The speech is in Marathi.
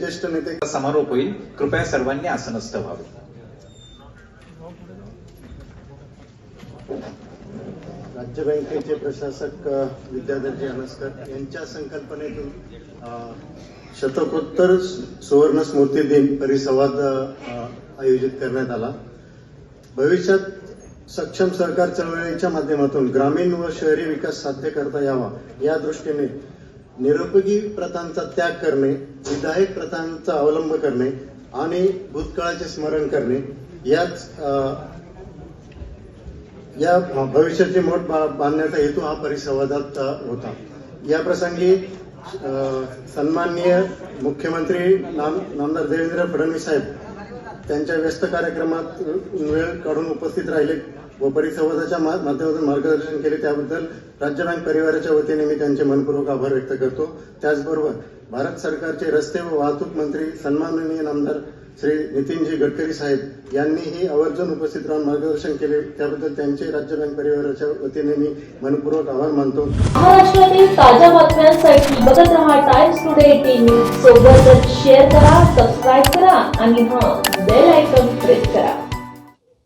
ज्येष्ठ नेते समारोप होईल. कृपया सर्वांनी आसनस्थ व्हावे. राज्य बँकेचे प्रशासक विद्याधरजी अनस्कर यांच्या संकल्पनेतून शतकोत्तर सुवर्ण स्मृती दिन परिसंवाद आयोजित करण्यात आला. भविष्यात सक्षम सहकार चळवळीच्या माध्यमातून ग्रामीण व शहरी विकास साध्य करता यावा या दृष्टीने निरुपयोगी प्रथांचा त्याग करणे विधायक प्रथांचा अवलंब करणे आणि भूतकाळाचे स्मरण करणे याच या भविष्याची मोठ बांधण्याचा हेतू हा परिसंवादात होता. या प्रसंगी सन्माननीय मुख्यमंत्री नाम नामदार देवेंद्र फडणवीस साहेब त्यांच्या व्यस्त कार्यक्रमात वेळ काढून उपस्थित राहिले व परिसंवादाच्या माध्यमातून मार्गदर्शन केले. त्याबद्दल राज्य बँक परिवाराच्या वतीने मी त्यांचे मनपूर्वक आभार व्यक्त करतो. त्याचबरोबर भारत सरकारचे रस्ते व वाहतूक मंत्री सन्माननीय नामदार श्री नितीनजी गडकरी साहेब यांनीही आवर्जून उपस्थित राहून मार्गदर्शन केले. त्याबद्दल त्यांचे राज्य बँक परिवाराच्या वतीने मी मनपूर्वक आभार मानतो. महाराष्ट्रातील ताज्या बातम्यांसाठी बघत रहा टाइम्स टुडे टीव्ही सोबतच शेअर करा सबस्क्राईब करा आणि हां बेल आयकॉन प्रेस करा.